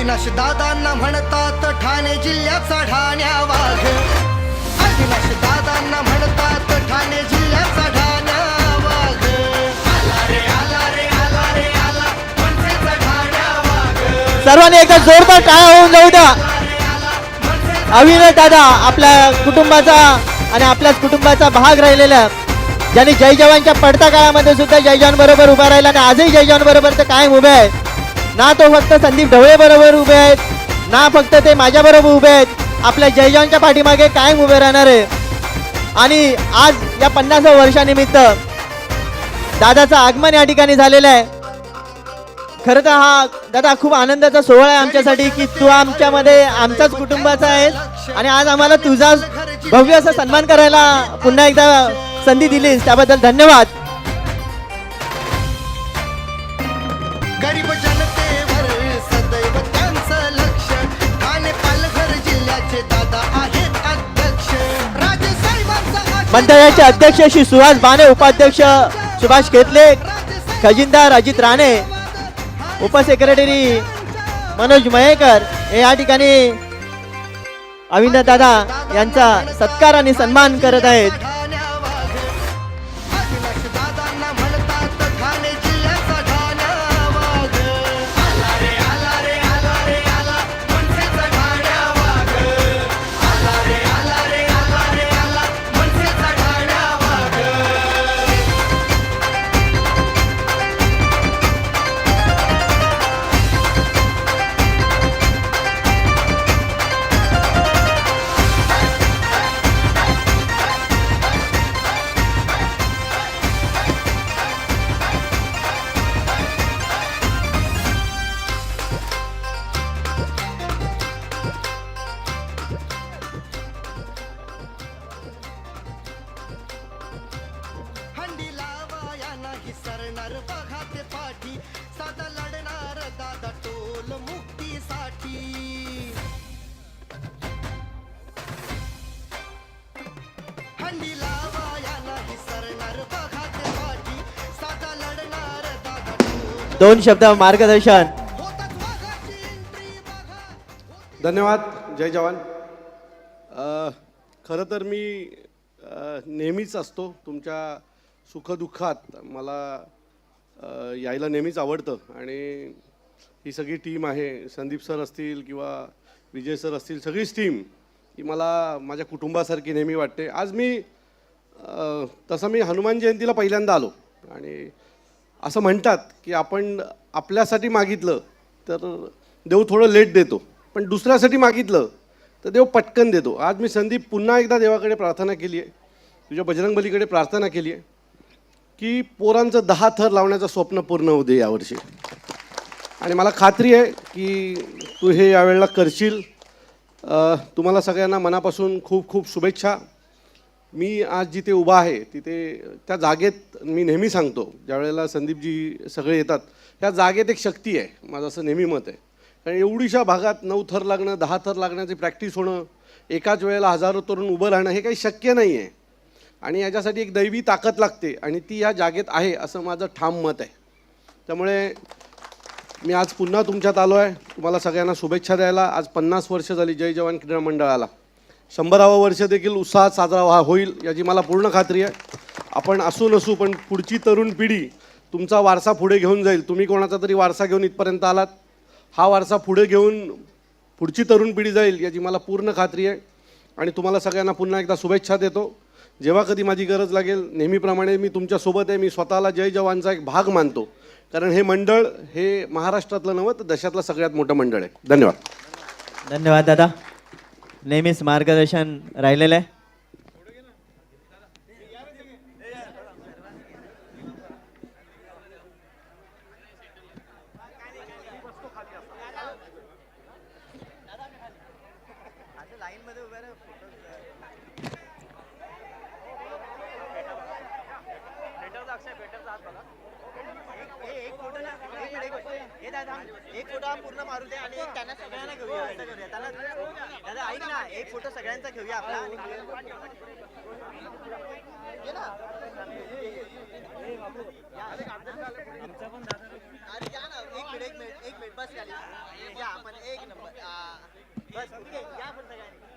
अविनाश दादांना म्हणतात ठाणे जिल्ह्याचा ढाण्या वाघ अविनाश दादांना म्हणतात ठाणे जिल्ह्याचा ढाण्या वाघ आला रे आला रे आला रे आला मनसेचा ढाण्या वाघ सर्वांनी एकदा जोरदार टाळ्या होऊन जाऊ द्या. अविनाश दादा आपल्या कुटुंबाचा आणि आपल्याच कुटुंबाचा भाग राहिलेला ज्यांनी जय जवानच्या पडत्या काळामध्ये सुद्धा जय जवान बरोबर उभा राहिला आणि आजही जय जवान बरोबर ते कायम उभे आहेत ना तो फक्त संदीप ढवळे बरोबर उभे आहेत ना फक्त ते माझ्या बरोबर उभे आहेत. आपल्या जयजॉनच्या पाठीमागे कायम उभे राहणार आहे. आणि आज या पन्नास वर्षानिमित्त दादाचं आगमन या ठिकाणी झालेलं आहे. खरं तर हा दादा खूप आनंदाचा सोहळा आहे आमच्यासाठी की तू आमच्यामध्ये आमचाच कुटुंबाचा आहेस. आणि आज आम्हाला तुझा भव्य असा सन्मान करायला पुन्हा एकदा संधी दिलीस. त्याबद्दल धन्यवाद. मंडळाचे अध्यक्ष श्री सुहास बाणे उपाध्यक्ष सुभाष खेतले खजिनदार अजित राणे उपसेक्रेटरी मनोज मयेकर हे या ठिकाणी अविंद दादा यांचा सत्कार आणि सन्मान करत आहेत. हंडी लावाया नाही सरणार बघा ते पाठी साधा लढणार दादा टोल दोन शब्द मार्गदर्शन. होतात वाघाची एंट्री बघा. धन्यवाद. जय जवान. अ, खरं तर मी अ, नेहमीच असतो तुमच्या सुखदुःखात. मला अ, यायला नेहमीच आवडतं. आणि ही सगळी टीम आहे. संदीप सर असतील किंवा विजय सर असतील सगळीच टीम की मला माझ्या कुटुंबासारखी नेहमी वाटते. आज मी तसं मी हनुमान जयंतीला पहिल्यांदा आलो. आणि असं म्हणतात की आपण आपल्यासाठी मागितलं तर देव थोडं लेट देतो. पण दुसऱ्यासाठी मागितलं तर देव पटकन देतो. आज मी संदीप पुन्हा एकदा देवाकडे प्रार्थना केली आहे तुझ्या बजरंगबलीकडे प्रार्थना केली आहे की पोरांचं दहा थर लावण्याचं स्वप्न पूर्ण होऊ दे यावर्षी. आणि मला खात्री आहे की तू हे यावेळेला करशील. तुम्हाला सगळ्यांना मनापासून खूप खूप शुभेच्छा. मी आज जिथे उभा आहे तिथे त्या जागेत मी नेहमी सांगतो ज्यावेळेला संदीपजी सगळे येतात त्या जागेत एक शक्ती आहे माझं असं नेहमी मत आहे. कारण एवढीशा भागात नऊ थर लागणं दहा थर लागण्याची प्रॅक्टिस होणं एकाच वेळेला हजारो तरुण उभं राहणं हे काही शक्य नाही आहे आणि याच्यासाठी एक दैवी ताकद लागते आणि ती या जागेत आहे असं माझं ठाम मत आहे. त्यामुळे मी आज पुन्हा तुमच्यात आलो आहे. तुम्हाला सगळ्यांना शुभेच्छा द्यायला. आज पन्नास वर्ष झाली जय जवान क्रीडा मंडळाला. शंभरावं वर्ष देखील उत्साहात साजरा व्हा होईल याची मला पूर्ण खात्री आहे. आपण असू नसू पण पुढची तरुण पिढी तुमचा वारसा पुढे घेऊन जाईल. तुम्ही कोणाचा तरी वारसा घेऊन इथपर्यंत आलात. हा वारसा पुढे घेऊन पुढची तरुण पिढी जाईल याची मला पूर्ण खात्री आहे. आणि तुम्हाला सगळ्यांना पुन्हा एकदा शुभेच्छा देतो. जेव्हा कधी माझी गरज लागेल नेहमीप्रमाणे मी तुमच्यासोबत आहे. मी स्वतःला जय जवानचा एक भाग मानतो. कारण हे मंडळ हे महाराष्ट्रातलं नव्हं तर देशातलं सगळ्यात मोठं मंडळ आहे. धन्यवाद. धन्यवाद दादा. नेहमीच मार्गदर्शन राहिलेलं आहे. एक फोटो हा पूर्ण मारू दे आणि त्यांना सगळ्यांना घेऊया. असं करूया त्याला दादा ऐक ना एक फोटो सगळ्यांचा घेऊया आपला. आणि अरे या ना एक मिनिट एक मिनिट एक मिनिट बस या आपण एक नंबर आ, बस ओके या पण सगळ्यांनी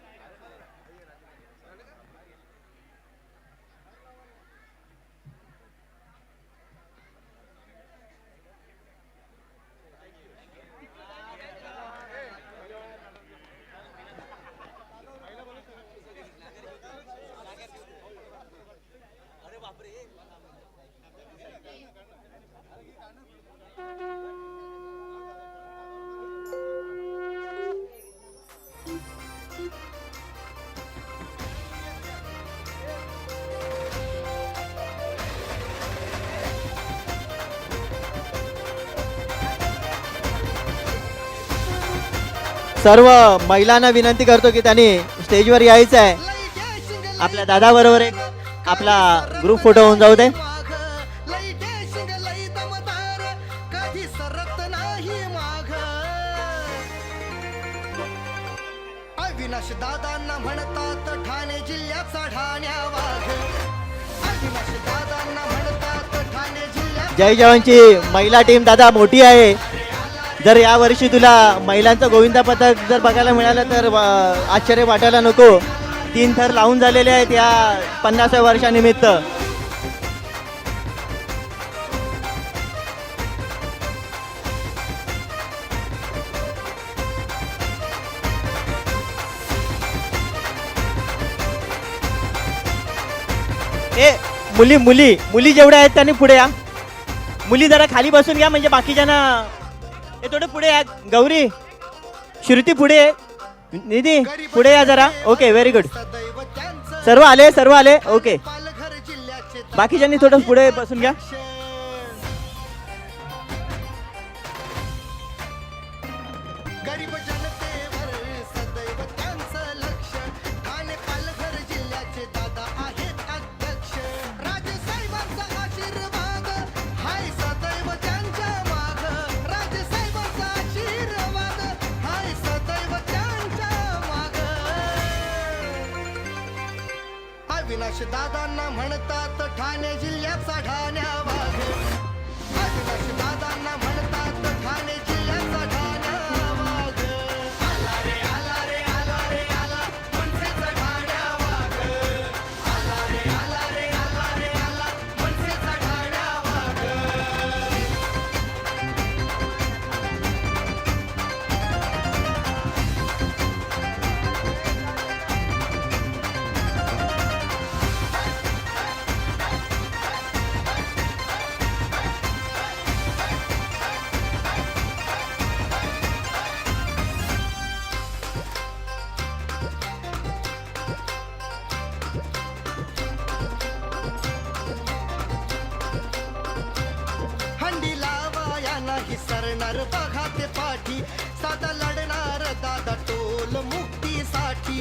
सर्व महिलांना विनंती करतो की त्यांनी स्टेजवर यायचं आहे. आपल्या दादा बरोबर एक आपला ग्रुप फोटो होऊन जाऊ दे. नाही माग अविनाश दादांना म्हणतात ठाणे जिल्ह्याचा ठाण्या वाघ अविनाश दादांना म्हणतात ठाणे जिल्ह्यात जय जवानची महिला टीम दादा मोठी आहे. जर या वर्षी तुला महिलांचं गोविंदा पथक जर बघायला मिळालं तर आश्चर्य वाटायला नको. तीन थर लावून झालेले आहेत या पन्नासाव्या वर्षानिमित्त. ए मुली मुली मुली जेवढ्या आहेत त्यांनी पुढे या. मुली जरा खाली बसून घ्या म्हणजे बाकीच्यांना हे थोडं पुढे या. गौरी श्रुती पुढे ये. निधी पुढे या जरा. ओके व्हेरी गुड सर्व आले सर्व आले. ओके बाकीच्यांनी थोडं पुढे बसून घ्या. दादांना म्हणतात ठाणे जिल्ह्याचा ठाण्या नाही सरणार बघा ते पाठी. साधा लढणार दादा टोल मुक्तीसाठी.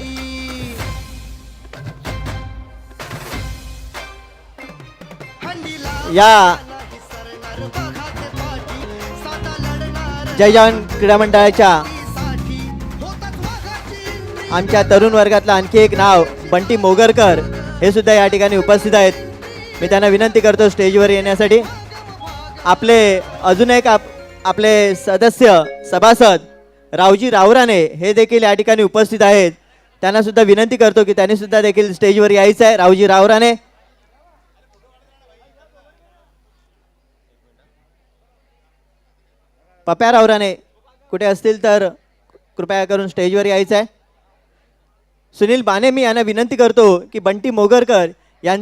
या जय जवान क्रीडा मंडळाच्या. आमच्या तरुण वर्गातलं आणखी एक नाव बंटी मोगरकर. हे सुद्धा या ठिकाणी उपस्थित आहेत. मी त्यांना विनंती करतो स्टेजवर येण्यासाठी. आपले अजून एक आप आपले सदस्य सभासद रावजी रावराणे हे देखील या ठिकाणी उपस्थित आहेत. त्यांना सुद्धा विनंती करतो की त्यांनी सुद्धा देखील स्टेजवर यायचं आहे. रावजी रावराणे पप्या रावराणे कुठे असतील तर कृपया करून स्टेजवर यायचं आहे. सुनील बाने मी यांना विनंती करतो की बंटी मोगरकर